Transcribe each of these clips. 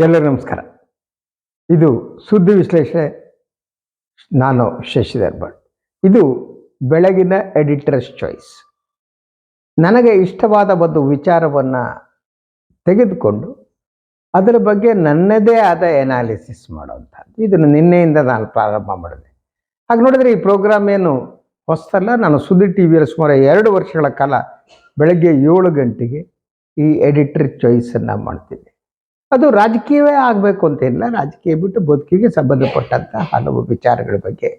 ಎಲ್ಲರಿಗೂ ನಮಸ್ಕಾರ. ಇದು ಸುದ್ದಿ ವಿಶ್ಲೇಷಣೆ. ನಾನು ಶಶಿಧರ್ ಭಟ್. ಇದು ಬೆಳಗಿನ ಎಡಿಟರ್ಸ್ ಚಾಯ್ಸ್. ನನಗೆ ಇಷ್ಟವಾದ ಒಂದು ವಿಚಾರವನ್ನು ತೆಗೆದುಕೊಂಡು ಅದರ ಬಗ್ಗೆ ನನ್ನದೇ ಆದ ಎನಾಲಿಸಿಸ್ ಮಾಡುವಂಥದ್ದು. ಇದನ್ನು ನಿನ್ನೆಯಿಂದ ನಾನು ಪ್ರಾರಂಭ ಮಾಡಿದೆ. ಹಾಗೆ ನೋಡಿದರೆ ಈ ಪ್ರೋಗ್ರಾಮ್ ಏನು ಹೊಸ್ತಲ್ಲ ನಾನು ಸುದ್ದಿ ಟಿ ವಿಯಲ್ಲಿ ಸುಮಾರು ಎರಡು ವರ್ಷಗಳ ಕಾಲ ಬೆಳಗ್ಗೆ ಏಳು ಗಂಟೆಗೆ ಈ ಎಡಿಟರ್ ಚಾಯ್ಸನ್ನು ಮಾಡ್ತಿದ್ದೆ. ಅದು ರಾಜಕೀಯವೇ ಆಗಬೇಕು ಅಂತೇನಿಲ್ಲ ರಾಜಕೀಯ ಬಿಟ್ಟು ಬದುಕಿಗೆ ಸಂಬಂಧಪಟ್ಟಂತಹ ಹಲವು ವಿಚಾರಗಳ ಬಗ್ಗೆ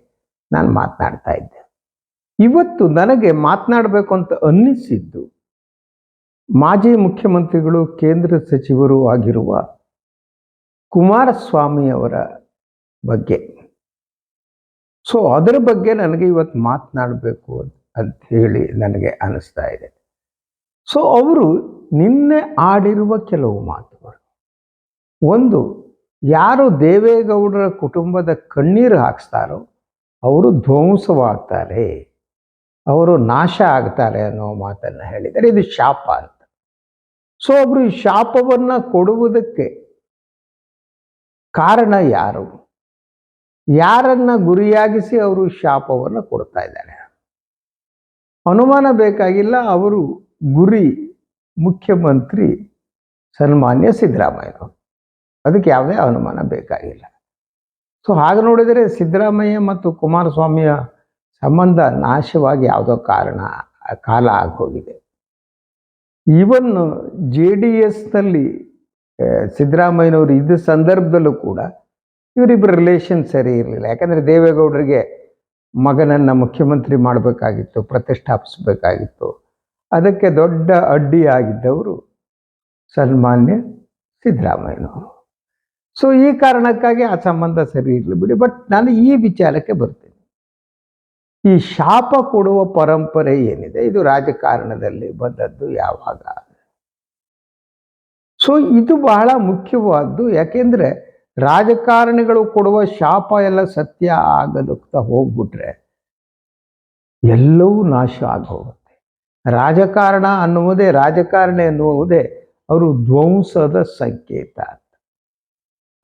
ನಾನು ಮಾತನಾಡ್ತಾ ಇದ್ದೆ. ಇವತ್ತು ನನಗೆ ಮಾತನಾಡಬೇಕು ಅಂತ ಅನ್ನಿಸಿದ್ದು ಮಾಜಿ ಮುಖ್ಯಮಂತ್ರಿಗಳು, ಕೇಂದ್ರ ಸಚಿವರು ಆಗಿರುವ ಕುಮಾರಸ್ವಾಮಿ ಅವರ ಬಗ್ಗೆ. ಸೊ ಅದರ ಬಗ್ಗೆ ನನಗೆ ಇವತ್ತು ಮಾತನಾಡಬೇಕು ಅಂತ ಹೇಳಿ ನನಗೆ ಅನಿಸ್ತಾ ಇದೆ. ಸೊ ಅವರು ನಿನ್ನೆ ಆಡಿರುವ ಕೆಲವು ಮಾತುಗಳು. ಒಂದು, ಯಾರು ದೇವೇಗೌಡರ ಕುಟುಂಬದ ಕಣ್ಣೀರು ಹಾಕ್ಸ್ತಾರೋ ಅವರು ಧ್ವಂಸವಾಗ್ತಾರೆ. ಅವರು ನಾಶ ಆಗ್ತಾರೆ ಅನ್ನೋ ಮಾತನ್ನು ಹೇಳಿದ್ದಾರೆ. ಇದು ಶಾಪ ಅಂತ. ಸೊ ಅವರು ಈ ಶಾಪವನ್ನು ಕೊಡುವುದಕ್ಕೆ ಕಾರಣ ಯಾರು? ಯಾರನ್ನ ಗುರಿಯಾಗಿಸಿ ಅವರು ಶಾಪವನ್ನು ಕೊಡ್ತಾ ಇದ್ದಾರೆ? ಅನುಮಾನ ಬೇಕಾಗಿಲ್ಲ. ಅವರು ಗುರಿ ಮುಖ್ಯಮಂತ್ರಿ ಸನ್ಮಾನ್ಯ ಸಿದ್ದರಾಮಯ್ಯನವರು. ಅದಕ್ಕೆ ಯಾವುದೇ ಅನುಮಾನ ಬೇಕಾಗಿಲ್ಲ. ಸೊ ಹಾಗೆ ನೋಡಿದರೆ ಸಿದ್ದರಾಮಯ್ಯ ಮತ್ತು ಕುಮಾರಸ್ವಾಮಿಯ ಸಂಬಂಧ ನಾಶವಾಗಿ ಯಾವುದೋ ಕಾರಣ, ಕಾಲ ಆಗೋಗಿದೆ. ಈವನ್ ಜೆ ಡಿ ಎಸ್ನಲ್ಲಿ ಸಿದ್ದರಾಮಯ್ಯನವರು ಇದ್ದ ಸಂದರ್ಭದಲ್ಲೂ ಕೂಡ ಇವರಿಬ್ಬರ ರಿಲೇಷನ್ ಸರಿ ಇರಲಿಲ್ಲ. ಯಾಕಂದರೆ ದೇವೇಗೌಡರಿಗೆ ಮಗನನ್ನು ಮುಖ್ಯಮಂತ್ರಿ ಮಾಡಬೇಕಾಗಿತ್ತು, ಪ್ರತಿಷ್ಠಾಪಿಸಬೇಕಾಗಿತ್ತು. ಅದಕ್ಕೆ ದೊಡ್ಡ ಅಡ್ಡಿಯಾಗಿದ್ದವರು ಸನ್ಮಾನ್ಯ ಸಿದ್ದರಾಮಯ್ಯನವರು. ಸೊ ಈ ಕಾರಣಕ್ಕಾಗಿ ಆ ಸಂಬಂಧ ಸರಿ ಇರಲಿ ಬಿಡಿ. ಬಟ್ ನಾನು ಈ ವಿಚಾರಕ್ಕೆ ಬರ್ತೇನೆ. ಈ ಶಾಪ ಕೊಡುವ ಪರಂಪರೆ ಏನಿದೆ? ಇದು ರಾಜಕಾರಣದಲ್ಲಿ ಬಂದದ್ದು ಯಾವಾಗ? ಸೊ ಇದು ಬಹಳ ಮುಖ್ಯವಾದ್ದು. ಯಾಕೆಂದ್ರೆ ರಾಜಕಾರಣಿಗಳು ಕೊಡುವ ಶಾಪ ಎಲ್ಲ ಸತ್ಯ ಆಗದಕ್ತಾ ಹೋಗ್ಬಿಟ್ರೆ ಎಲ್ಲವೂ ನಾಶ ಆಗೋಗುತ್ತೆ. ರಾಜಕಾರಣ ಅನ್ನುವುದೇ ರಾಜಕಾರಣ ಅನ್ನುವುದೇ ಅವರು ಧ್ವಂಸದ ಸಂಕೇತ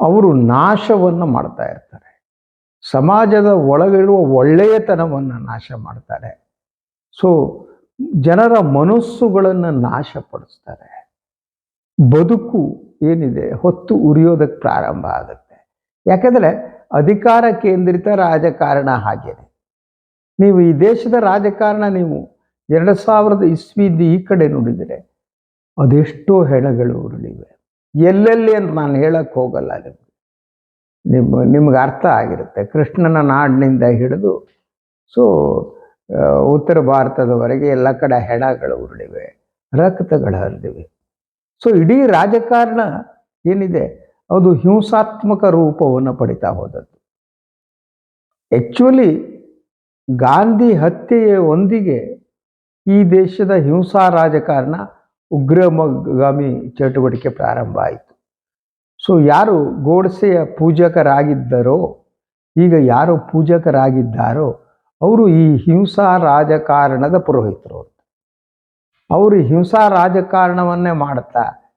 ಅವರು ನಾಶವನ್ನು ಮಾಡ್ತಾ ಇರ್ತಾರೆ. ಸಮಾಜದ ಒಳಗಿರುವ ಒಳ್ಳೆಯತನವನ್ನು ನಾಶ ಮಾಡ್ತಾರೆ. ಸೊ ಜನರ ಮನಸ್ಸುಗಳನ್ನು ನಾಶಪಡಿಸ್ತಾರೆ. ಬದುಕು ಏನಿದೆ? ಹೊತ್ತು ಉರಿಯೋದಕ್ಕೆ ಪ್ರಾರಂಭ ಆಗುತ್ತೆ. ಯಾಕೆಂದರೆ ಅಧಿಕಾರ ಕೇಂದ್ರಿತ ರಾಜಕಾರಣ ಹಾಗೇನೆ. ನೀವು ಈ ದೇಶದ ರಾಜಕಾರಣ ನೀವು ಎರಡು ಸಾವಿರದ ಇಸ್ವಿಯಿಂದ ಈ ಕಡೆ ನೋಡಿದರೆ ಅದೆಷ್ಟೋ ಹೆಣಗಳು ಉರುಳಿವೆ. ಎಲ್ಲೆಲ್ಲಿ ಅಂತ ನಾನು ಹೇಳಕ್ಕೆ ಹೋಗಲ್ಲ ನಿಮಗೆ. ನಿಮ್ಮ, ನಿಮ್ಗೆ ಅರ್ಥ ಆಗಿರುತ್ತೆ. ಕೃಷ್ಣನ ನಾಡಿನಿಂದ ಹಿಡಿದು, ಸೊ ಉತ್ತರ ಭಾರತದವರೆಗೆ ಎಲ್ಲ ಕಡೆ ಹೆಣಗಳು ಉರುಳಿವೆ, ರಕ್ತಗಳು ಹರಿದಿವೆ. ಸೊ, ಇಡೀ ರಾಜಕಾರಣ ಏನಿದೆ, ಅದು ಹಿಂಸಾತ್ಮಕ ರೂಪವನ್ನು ಪಡಿತಾ ಹೋದದ್ದು. ಆ್ಯಕ್ಚುಲಿ ಗಾಂಧಿ ಹತ್ಯೆಯ ಒಂದಿಗೆ ಈ ದೇಶದ ಹಿಂಸಾ ರಾಜಕಾರಣ ಉಗ್ರಮಗಾಮಿ ಚಟುವಟಿಕೆ ಪ್ರಾರಂಭ ಆಯಿತು. ಸೊ ಯಾರು ಗೋಡ್ಸೆಯ ಪೂಜಕರಾಗಿದ್ದರೋ, ಈಗ ಯಾರು ಪೂಜಕರಾಗಿದ್ದಾರೋ, ಅವರು ಈ ಹಿಂಸಾ ರಾಜಕಾರಣದ ಪುರೋಹಿತರು ಅಂತ. ಅವರು ಹಿಂಸಾ ರಾಜಕಾರಣವನ್ನೇ ಮಾಡ್ತಾ,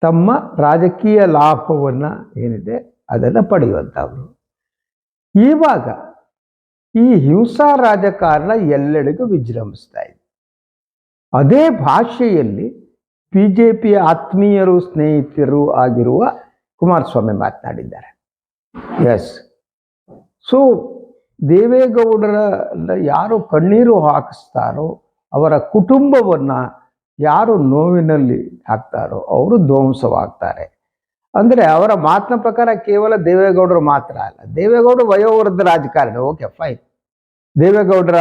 ತಮ್ಮ ರಾಜಕೀಯ ಲಾಭವನ್ನು ಏನಿದೆ, ಅದನ್ನು ಪಡೆಯುವಂಥವ್ರು. ಇವಾಗ ಈ ಹಿಂಸಾ ರಾಜಕಾರಣ ಎಲ್ಲೆಡೆಗೂ ವಿಜೃಂಭಿಸ್ತಾ ಇದೆ. ಅದೇ ಭಾಷೆಯಲ್ಲಿ ಬಿ ಜೆ ಪಿಯ ಆತ್ಮೀಯರು, ಸ್ನೇಹಿತರು ಆಗಿರುವ ಕುಮಾರಸ್ವಾಮಿ ಮಾತನಾಡಿದ್ದಾರೆ. ಎಸ್ ಸೊ ದೇವೇಗೌಡರ ಯಾರು ಕಣ್ಣೀರು ಹಾಕಿಸ್ತಾರೋ, ಅವರ ಕುಟುಂಬವನ್ನು ಯಾರು ನೋವಿನಲ್ಲಿ ಹಾಕ್ತಾರೋ, ಅವರು ಧ್ವಂಸವಾಗ್ತಾರೆ. ಅಂದರೆ ಅವರ ಮಾತಿನ ಪ್ರಕಾರ ಕೇವಲ ದೇವೇಗೌಡರು ಮಾತ್ರ ಅಲ್ಲ, ದೇವೇಗೌಡರು ವಯೋವೃದ್ಧ ರಾಜಕಾರಣಿ ಓಕೆ ಫೈನ್ ದೇವೇಗೌಡರ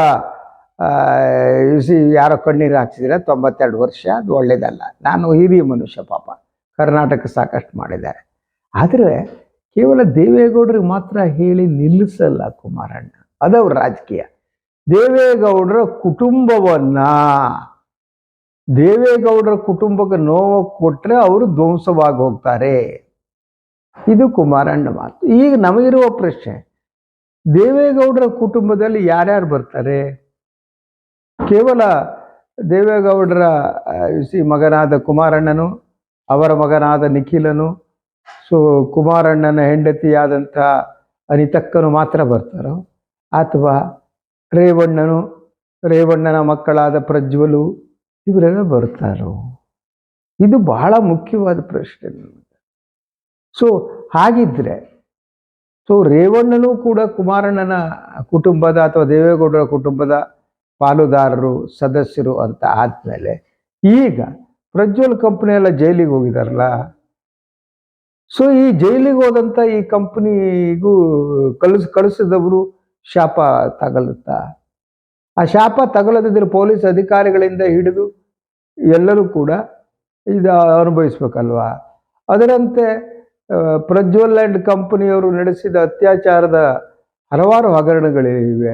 ಸಿ ಯಾರೋ ಕಣ್ಣೀರು ಹಾಕ್ಸಿದ್ರೆ ತೊಂಬತ್ತೆರಡು ವರ್ಷ, ಅದು ಒಳ್ಳೇದಲ್ಲ. ನಾನು ಹಿರಿಯ ಮನುಷ್ಯ ಪಾಪ. ಕರ್ನಾಟಕ ಸಾಕಷ್ಟು ಮಾಡಿದ್ದಾರೆ. ಆದರೆ ಕೇವಲ ದೇವೇಗೌಡರಿಗೆ ಮಾತ್ರ ಹೇಳಿ ನಿಲ್ಲಿಸಲ್ಲ ಕುಮಾರಣ್ಣ. ಅದವ್ರ ರಾಜಕೀಯ. ದೇವೇಗೌಡರ ಕುಟುಂಬವನ್ನ, ದೇವೇಗೌಡರ ಕುಟುಂಬಕ್ಕೆ ನೋವು ಕೊಟ್ಟರೆ ಅವರು ಧ್ವಂಸವಾಗಿ ಹೋಗ್ತಾರೆ. ಇದು ಕುಮಾರಣ್ಣ ಮಾತು. ಈಗ ನಮಗಿರುವ ಪ್ರಶ್ನೆ, ದೇವೇಗೌಡರ ಕುಟುಂಬದಲ್ಲಿ ಯಾರ್ಯಾರು ಬರ್ತಾರೆ? ಕೇವಲ ದೇವೇಗೌಡರ ಸಿ ಮಗನಾದ ಕುಮಾರಣ್ಣನು, ಅವರ ಮಗನಾದ ನಿಖಿಲನು, ಸೊ ಕುಮಾರಣ್ಣನ ಹೆಂಡತಿಯಾದಂಥ ಅನಿತಕ್ಕನು ಮಾತ್ರ ಬರ್ತಾರೋ? ಅಥವಾ ರೇವಣ್ಣನು, ರೇವಣ್ಣನ ಮಕ್ಕಳಾದ ಪ್ರಜ್ವಲು, ಇವರೆಲ್ಲ ಬರ್ತಾರೋ? ಇದು ಬಹಳ ಮುಖ್ಯವಾದ ಪ್ರಶ್ನೆ ಸೊ ಹಾಗಿದ್ರೆ, ಸೊ ರೇವಣ್ಣನೂ ಕೂಡ ಕುಮಾರಣ್ಣನ ಕುಟುಂಬದ ಅಥವಾ ದೇವೇಗೌಡರ ಕುಟುಂಬದ ಪಾಲುದಾರರು, ಸದಸ್ಯರು ಅಂತ ಆದಮೇಲೆ ಈಗ ಪ್ರಜ್ವಲ್ ಕಂಪ್ನಿ ಎಲ್ಲ ಜೈಲಿಗೆ ಹೋಗಿದಾರಲ್ಲ. ಸೊ ಈ ಜೈಲಿಗೆ ಹೋದಂಥ ಈ ಕಂಪ್ನಿಗೂ ಕಳಿಸ್, ಕಳಿಸಿದವರು ಶಾಪ ತಗಲುತ್ತಾ? ಆ ಶಾಪ ತಗಲದಿದ್ರೆ ಪೊಲೀಸ್ ಅಧಿಕಾರಿಗಳಿಂದ ಹಿಡಿದು ಎಲ್ಲರೂ ಕೂಡ ಇದು ಅನುಭವಿಸ್ಬೇಕಲ್ವಾ? ಅದರಂತೆ ಪ್ರಜ್ವಲ್ ಆ್ಯಂಡ್ ಕಂಪನಿಯವರು ನಡೆಸಿದ ಅತ್ಯಾಚಾರದ ಹಲವಾರು ಹಗರಣಗಳಿವೆ.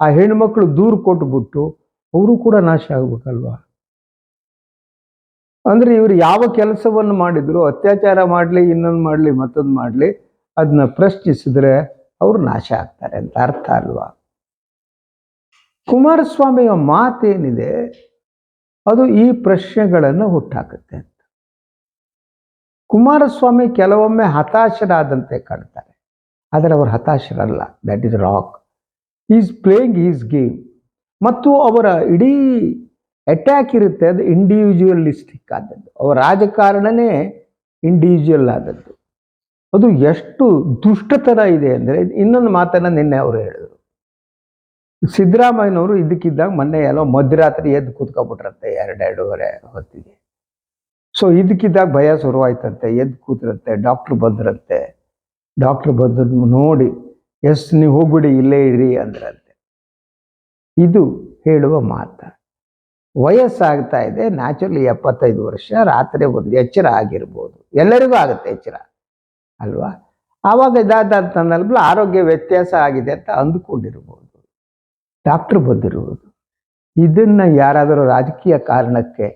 ಆ ಹೆಣ್ಮಕ್ಳು ದೂರು ಕೊಟ್ಬಿಟ್ಟು ಅವರು ಕೂಡ ನಾಶ ಆಗ್ಬೇಕಲ್ವಾ? ಅಂದ್ರೆ ಇವರು ಯಾವ ಕೆಲಸವನ್ನು ಮಾಡಿದ್ರು, ಅತ್ಯಾಚಾರ ಮಾಡಲಿ, ಇನ್ನೊಂದು ಮಾಡಲಿ, ಮತ್ತೊಂದು ಮಾಡಲಿ ಅದನ್ನ ಪ್ರಶ್ನಿಸಿದ್ರೆ ಅವರು ನಾಶ ಆಗ್ತಾರೆ ಅಂತ ಅರ್ಥ ಅಲ್ವಾ? ಕುಮಾರಸ್ವಾಮಿಯ ಮಾತೇನಿದೆ, ಅದು ಈ ಪ್ರಶ್ನೆಗಳನ್ನು ಹುಟ್ಟಾಕುತ್ತೆ ಅಂತ. ಕುಮಾರಸ್ವಾಮಿ ಕೆಲವೊಮ್ಮೆ ಹತಾಶರಾದಂತೆ ಕಾಣ್ತಾರೆ, ಆದರೆ ಅವರು ಹತಾಶರಲ್ಲ that is rock is playing his game ಮತ್ತು ಅವರ ಇಡೀ ಅಟ್ಯಾಕ್ ಇರುತ್ತೆ, ಅದು ಇಂಡಿವಿಜುವಲಿಸ್ಟಿಕ್ ಆದದ್ದು. ಅವರ ರಾಜಕಾರಣನೇ ಇಂಡಿವಿಜುವಲ್ ಆದದ್ದು. ಅದು ಎಷ್ಟು ದುಷ್ಟತನ ಇದೆ ಅಂದರೆ, ಇನ್ನೊಂದು ಮಾತನ್ನು ನಿನ್ನೆ ಅವರು ಹೇಳಿದರು. ಸಿದ್ದರಾಮಯ್ಯನವರು ಇದಕ್ಕಿದ್ದಾಗ ಮೊನ್ನೆ ಎಲ್ಲೋ ಮಧ್ಯರಾತ್ರಿ ಎದ್ದು ಕೂತ್ಕೊಬಿಟ್ರಂತೆ ಎರಡೆರಡೂವರೆ ಹೊತ್ತಿಗೆ. ಸೊ ಇದಕ್ಕಿದ್ದಾಗ ಭಯ ಶುರುವಾಯ್ತಂತೆ, ಎದ್ದು ಕೂತ್ರಂತೆ ಡಾಕ್ಟ್ರು ಬಂದ್ರಂತೆ. ಡಾಕ್ಟ್ರು ಬಂದದ್ದು ನೋಡಿ. ಎಸ್, ನೀವು ಹೋಗ್ಬಿಡಿ, ಇಲ್ಲೇ ಇರಿ ಅಂದ್ರಂತೆ. ಇದು ಹೇಳುವ ಮಾತು. ವಯಸ್ಸಾಗ್ತಾ ಇದೆ ನ್ಯಾಚುರಲಿ ಎಪ್ಪತ್ತೈದು ವರ್ಷ, ರಾತ್ರಿ ಒಂದು ಎಚ್ಚರ ಆಗಿರ್ಬೋದು. ಎಲ್ಲರಿಗೂ ಆಗುತ್ತೆ ಎಚ್ಚರ, ಅಲ್ವಾ? ಆವಾಗ ಇದಾದಂತಂದಲ್ಲ ಆರೋಗ್ಯ ವ್ಯತ್ಯಾಸ ಆಗಿದೆ ಅಂತ ಅಂದುಕೊಂಡಿರ್ಬೋದು. ಡಾಕ್ಟ್ರ್ ಬಂದಿರುವುದು. ಇದನ್ನ ಯಾರಾದರೂ ರಾಜಕೀಯ ಕಾರಣಕ್ಕೆ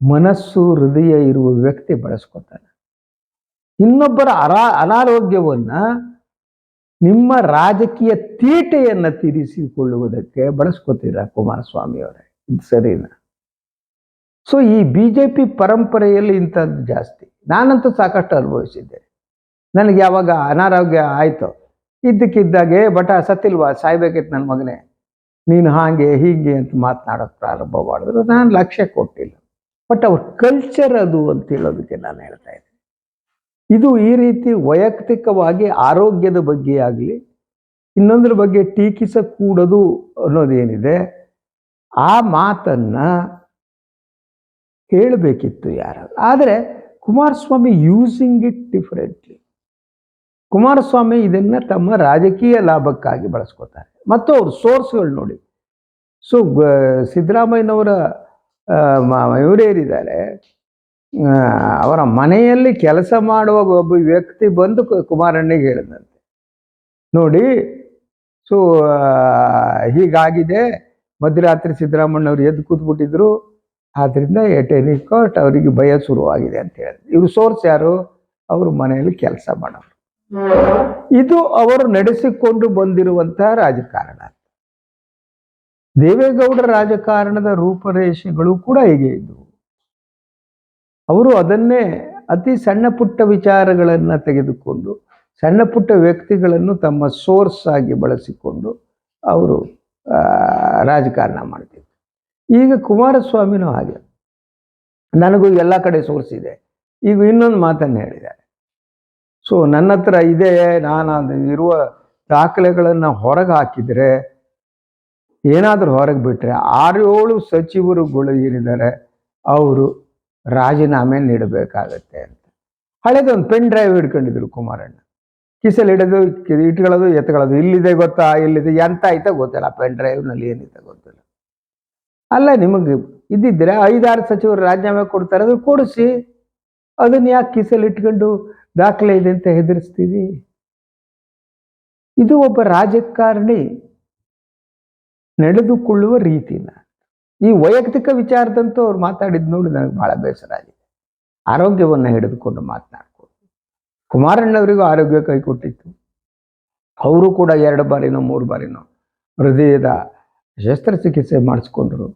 ಮನಸ್ಸು, ಹೃದಯ ಇರುವ ವ್ಯಕ್ತಿ ಬಳಸ್ಕೊತಾನೆ. ಇನ್ನೊಬ್ಬರ ಅರಾ, ಅನಾರೋಗ್ಯವನ್ನ ನಿಮ್ಮ ರಾಜಕೀಯ ತೀಟೆಯನ್ನು ತೀರಿಸಿಕೊಳ್ಳುವುದಕ್ಕೆ ಬಳಸ್ಕೊತೀರ ಕುಮಾರಸ್ವಾಮಿ ಅವರೇ ಇದು ಸರಿನಾ? ಸೊ ಈ ಬಿ ಜೆ ಪಿ ಪರಂಪರೆಯಲ್ಲಿ ಇಂಥದ್ದು ಜಾಸ್ತಿ. ನಾನಂತೂ ಸಾಕಷ್ಟು ಅನುಭವಿಸಿದ್ದೆ ನನಗೆ ಯಾವಾಗ ಅನಾರೋಗ್ಯ ಆಯಿತು, ಇದ್ದಕ್ಕಿದ್ದಾಗೆ ಬಟ ಸತ್ತಿಲ್ವಾ, ಸಾಯ್ಬೇಕಿತ್ತು ನನ್ನ ಮಗನೇ. ನೀನು ಹಾಗೆ, ಹೀಗೆ ಅಂತ ಮಾತನಾಡೋಕೆ ಪ್ರಾರಂಭ ಮಾಡಿದ್ರು. ನಾನು ಲಕ್ಷ್ಯ ಕೊಟ್ಟಿಲ್ಲ. ಬಟ್ ಅವ್ರ ಕಲ್ಚರ್ ಅದು ಅಂತ ಹೇಳೋದಕ್ಕೆ ನಾನು ಹೇಳ್ತಾ ಇದ್ದೀನಿ. ಇದು ಈ ರೀತಿ ವೈಯಕ್ತಿಕವಾಗಿ ಆರೋಗ್ಯದ ಬಗ್ಗೆ ಆಗಲಿ ಇನ್ನೊಂದ್ರ ಬಗ್ಗೆ ಟೀಕಿಸಕೂಡದು ಅನ್ನೋದೇನಿದೆ ಆ ಮಾತನ್ನ ಹೇಳಬೇಕಿತ್ತು ಯಾರು ಆದರೆ Kumaraswamy using it differently Kumaraswamy ಇದನ್ನ ತಮ್ಮ ರಾಜಕೀಯ ಲಾಭಕ್ಕಾಗಿ ಬಳಸ್ಕೋತಾರೆ. ಮತ್ತು ಅವ್ರ ಸೋರ್ಸ್ಗಳು ನೋಡಿ. ಸೊ ಸಿದ್ದರಾಮಯ್ಯನವರ ಆ, ಅವರ ಮನೆಯಲ್ಲಿ ಕೆಲಸ ಮಾಡುವ ಒಬ್ಬ ವ್ಯಕ್ತಿ ಬಂದು ಕುಮಾರಣ್ಣಿಗೆ ಹೇಳಿದಂತೆ. ನೋಡಿ, ಸೊ ಹೀಗಾಗಿದೆ. ಮಧ್ಯರಾತ್ರಿ ಸಿದ್ದರಾಮಣ್ಣವ್ರು ಎದ್ದು ಕೂತ್ಬಿಟ್ಟಿದ್ರು. ಆದ್ರಿಂದ ಎಟ್ ಎನಿ ಕಾಸ್ಟ್ ಅವರಿಗೆ ಭಯ ಶುರುವಾಗಿದೆ ಅಂತ ಹೇಳಿದ್ರು. ಇವರು ಸೋರ್ಸ್ ಯಾರು? ಅವರು ಮನೆಯಲ್ಲಿ ಕೆಲಸ ಮಾಡೋರು. ಇದು ಅವರು ನಡೆಸಿಕೊಂಡು ಬಂದಿರುವಂತಹ ರಾಜಕಾರಣ ದೇವೇಗೌಡರ ರಾಜಕಾರಣದ ರೂಪರೇಷೆಗಳು ಕೂಡ ಹೀಗೆ ಇದ್ದವು ಅವರು ಅದನ್ನೇ ಅತಿ ಸಣ್ಣ ಪುಟ್ಟ ವಿಚಾರಗಳನ್ನು ತೆಗೆದುಕೊಂಡು, ಸಣ್ಣ ಪುಟ್ಟ ವ್ಯಕ್ತಿಗಳನ್ನು ತಮ್ಮ ಸೋರ್ಸ್ ಆಗಿ ಬಳಸಿಕೊಂಡು ಅವರು ರಾಜಕಾರಣ ಮಾಡ್ತಿದ್ರು. ಈಗ ಕುಮಾರಸ್ವಾಮಿನೂ ಹಾಗೆ. ನನಗೂ ಎಲ್ಲ ಕಡೆ ಸೋರ್ಸ್ ಇದೆ. ಈಗ ಇನ್ನೊಂದು ಮಾತನ್ನು ಹೇಳಿದ್ದಾರೆ. ಸೊ ನನ್ನ ಹತ್ರ ಇದೆ, ನಾನು ಅದು ಇರುವ ದಾಖಲೆಗಳನ್ನು ಹೊರಗೆ ಹಾಕಿದರೆ, ಏನಾದರೂ ಹೊರಗೆ ಬಿಟ್ಟರೆ ಆರು ಏಳು ಸಚಿವರುಗಳು ಏನಿದ್ದಾರೆ, ಅವರು ರಾಜೀನಾಮೆ ನೀಡಬೇಕಾಗತ್ತೆ ಅಂತ. ಹಳೇದೊಂದು ಪೆನ್ ಡ್ರೈವ್ ಹಿಡ್ಕೊಂಡಿದ್ರು ಕುಮಾರಣ್ಣ. ಕಿಸಲ್ಲಿ ಹಿಡಿದು ಕಿ- ಇಟ್ಕೊಳ್ಳೋದು, ಎತ್ಕೊಳ್ಳೋದು, ಇಲ್ಲಿದೆ ಗೊತ್ತಾ, ಇಲ್ಲಿದೆ, ಎಂತ ಆಯ್ತಾ ಗೊತ್ತಿಲ್ಲ ಪೆನ್ ಡ್ರೈವ್ನಲ್ಲಿ ಏನಿದೆ ಗೊತ್ತಿಲ್ಲ. ಅಲ್ಲ, ನಿಮಗೆ ಇದ್ದಿದ್ರೆ ಐದಾರು ಸಚಿವರು ರಾಜೀನಾಮೆ ಕೊಡ್ತಾರೆ ಅದು ಕೊಡಿಸಿ. ಅದನ್ನ ಯಾಕೆ ಕಿಸಲ್ಲಿ ಇಟ್ಕೊಂಡು ದಾಖಲೆ ಇದೆ ಅಂತ ಹೆದರಿಸ್ತೀವಿ? ಇದು ಒಬ್ಬ ರಾಜಕಾರಣಿ ನಡೆದುಕೊಳ್ಳುವ ರೀತಿನ. ಈ ವೈಯಕ್ತಿಕ ವಿಚಾರದಂತೂ ಅವ್ರು ಮಾತಾಡಿದ್ ನೋಡಿ ನನಗೆ ಬಹಳ ಬೇಸರ ಆಗಿದೆ ಆರೋಗ್ಯವನ್ನು ಹಿಡಿದುಕೊಂಡು ಮಾತನಾಡ್ಕೊಂಡು ಕುಮಾರಣ್ಣವರಿಗೂ ಆರೋಗ್ಯ ಕೈ ಕೊಟ್ಟಿತ್ತು. ಅವರು ಕೂಡ ಎರಡು ಬಾರಿನೋ, ಮೂರು ಬಾರಿನೋ ಹೃದಯದ ಶಸ್ತ್ರಚಿಕಿತ್ಸೆ ಮಾಡಿಸ್ಕೊಂಡ್ರು.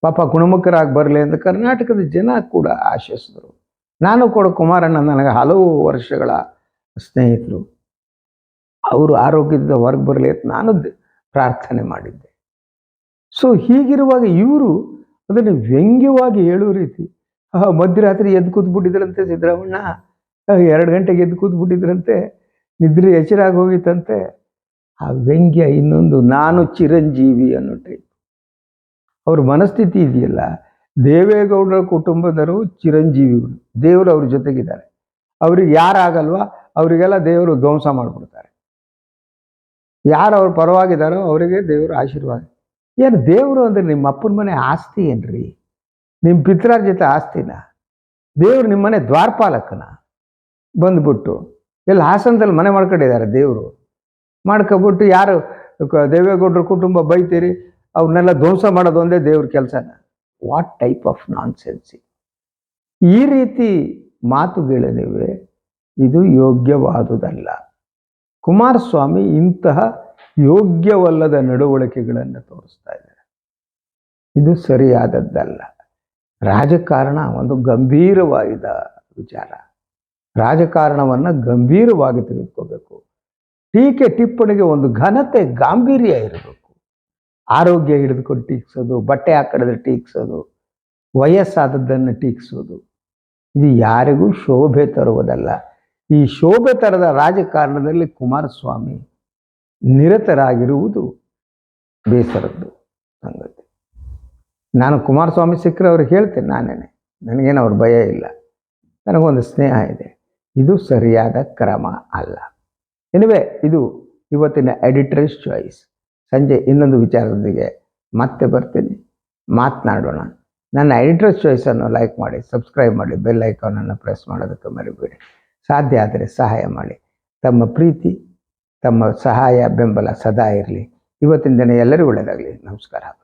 ಪಾಪ ಗುಣಮುಖರಾಗಿ ಬರಲಿ ಅಂತ ಕರ್ನಾಟಕದ ಜನ ಕೂಡ ಆಶಿಸಿದ್ರು. ನಾನು ಕೂಡ ಕುಮಾರಣ್ಣ ನನಗೆ ಹಲವು ವರ್ಷಗಳ ಸ್ನೇಹಿತರು. ಅವರು ಆರೋಗ್ಯದಿಂದ ಹೊರಗೆ ಬರಲಿ ಅಂತ ನಾನು ಪ್ರಾರ್ಥನೆ ಮಾಡಿದ್ದೆ. ಸೊ ಹೀಗಿರುವಾಗ ಇವರು ಅದನ್ನು ವ್ಯಂಗ್ಯವಾಗಿ ಹೇಳೋ ರೀತಿ ಮಧ್ಯರಾತ್ರಿ ಎದ್ದು ಕೂತ್ಬಿಟ್ಟಿದ್ರಂತೆ ಸಿದ್ದರಾಮಣ್ಣ. ಎರಡು ಗಂಟೆಗೆ ಎದ್ದು ಕೂತ್ಬಿಟ್ಟಿದ್ರಂತೆ. ನಿದ್ರೆ ಎಚ್ಚರಾಗಿ ಹೋಗಿತ್ತಂತೆ. ಆ ವ್ಯಂಗ್ಯ ಇನ್ನೊಂದು, ನಾನು ಚಿರಂಜೀವಿ ಅನ್ನೋ ಟೈಪ್. ಅವ್ರ ಮನಸ್ಥಿತಿ ಇದೆಯಲ್ಲ, ದೇವೇಗೌಡರ ಕುಟುಂಬದವರು ಚಿರಂಜೀವಿಗಳು ದೇವರು ಅವ್ರ ಜೊತೆಗಿದ್ದಾರೆ. ಅವ್ರಿಗೆ ಯಾರಾಗಲ್ವಾ, ಅವರಿಗೆಲ್ಲ ದೇವರು ಧ್ವಂಸ ಮಾಡಿಬಿಡ್ತಾರೆ. ಯಾರು ಅವ್ರ ಪರವಾಗಿದ್ದಾರೋ ಅವರಿಗೆ ದೇವರು ಆಶೀರ್ವಾದ. ಏನು ದೇವರು ಅಂದರೆ ನಿಮ್ಮ ಅಪ್ಪನ ಮನೆ ಆಸ್ತಿ ಏನ್ರಿ? ನಿಮ್ಮ ಪಿತ್ರಾರ ಜೊತೆ ಆಸ್ತಿನ? ದೇವ್ರು ನಿಮ್ಮ ಮನೆ ದ್ವಾರಪಾಲಕನ? ಬಂದ್ಬಿಟ್ಟು. ಎಲ್ಲ ಹಾಸನದಲ್ಲಿ ಮನೆ ಮಾಡ್ಕೊಂಡಿದ್ದಾರೆ ದೇವರು. ಮಾಡ್ಕೊಬಿಟ್ಟು ಯಾರು ದೇವೇಗೌಡರ ಕುಟುಂಬ ಬೈತೀರಿ, ಅವ್ರನ್ನೆಲ್ಲ ಧ್ವಂಸ ಮಾಡೋದು ಒಂದೇ ದೇವ್ರ ಕೆಲಸನ? What type of nonsense ಈ ರೀತಿ ಮಾತುಗಳಿವೆ ಇದು ಯೋಗ್ಯವಾದುದಲ್ಲ. ಕುಮಾರಸ್ವಾಮಿ ಇಂತಹ ಯೋಗ್ಯವಲ್ಲದ ನಡವಳಿಕೆಗಳನ್ನು ತೋರಿಸ್ತಾ ಇದ್ದಾರೆ. ಇದು ಸರಿಯಾದದ್ದಲ್ಲ. ರಾಜಕಾರಣ ಒಂದು ಗಂಭೀರವಾದ ವಿಚಾರ. ರಾಜಕಾರಣವನ್ನು ಗಂಭೀರವಾಗಿ ತೆಗೆದುಕೋಬೇಕು. ಟೀಕೆ ಟಿಪ್ಪಣಿಗೆ ಒಂದು ಘನತೆ, ಗಾಂಭೀರ್ಯ ಇರಬೇಕು. ಆರೋಗ್ಯ ಹಿಡಿದುಕೊಂಡು ಟೀಕ್ಸೋದು, ಬಟ್ಟೆ ಹಾಕಿದ್ರೆ ಟೀಕ್ಸೋದು, ವಯಸ್ಸಾದದ್ದನ್ನು ಟೀಕ್ಸೋದು, ಇದು ಯಾರಿಗೂ ಶೋಭೆ ತರುವುದಲ್ಲ. ಈ ಶೋಭೆ ತರದ ರಾಜಕಾರಣದಲ್ಲಿ ಕುಮಾರಸ್ವಾಮಿ ನಿರತರಾಗಿರುವುದು ಬೇಸರದ್ದು ಸಂಗತಿ. ನಾನು ಕುಮಾರಸ್ವಾಮಿ ಸಿಕ್ಕರೆ ಅವ್ರಿಗೆ ಹೇಳ್ತೇನೆ, ನಾನೇನೆ. ನನಗೇನು ಅವ್ರ ಭಯ ಇಲ್ಲ. ನನಗೊಂದು ಸ್ನೇಹ ಇದೆ. ಇದು ಸರಿಯಾದ ಕ್ರಮ ಅಲ್ಲ. ಎನಿವೆ ಇದು ಇವತ್ತಿನ ಎಡಿಟರ್ಸ್ ಚಾಯ್ಸ್ ಸಂಜೆ ಇನ್ನೊಂದು ವಿಚಾರದೊಂದಿಗೆ ಮತ್ತೆ ಬರ್ತೀನಿ. ಮಾತನಾಡೋಣ. ನನ್ನ ಎಡಿಟರ್ಸ್ ಚಾಯ್ಸನ್ನು ಲೈಕ್ ಮಾಡಿ ಸಬ್ಸ್ಕ್ರೈಬ್ ಮಾಡಿ ಬೆಲ್ ಐಕಾನನ್ನು ಪ್ರೆಸ್ ಮಾಡೋದಕ್ಕೆ ಮರಿಬೇಡಿ. ಸಾಧ್ಯ ಆದರೆ ಸಹಾಯ ಮಾಡಿ. ತಮ್ಮ ಪ್ರೀತಿ ತಮ್ಮ ಸಹಾಯ ಬೆಂಬಲ ಸದಾ ಇರಲಿ. ಇವತ್ತಿನ ದಿನ ಎಲ್ಲರಿಗೂ ಒಳ್ಳೆಯದಾಗಲಿ. ನಮಸ್ಕಾರ.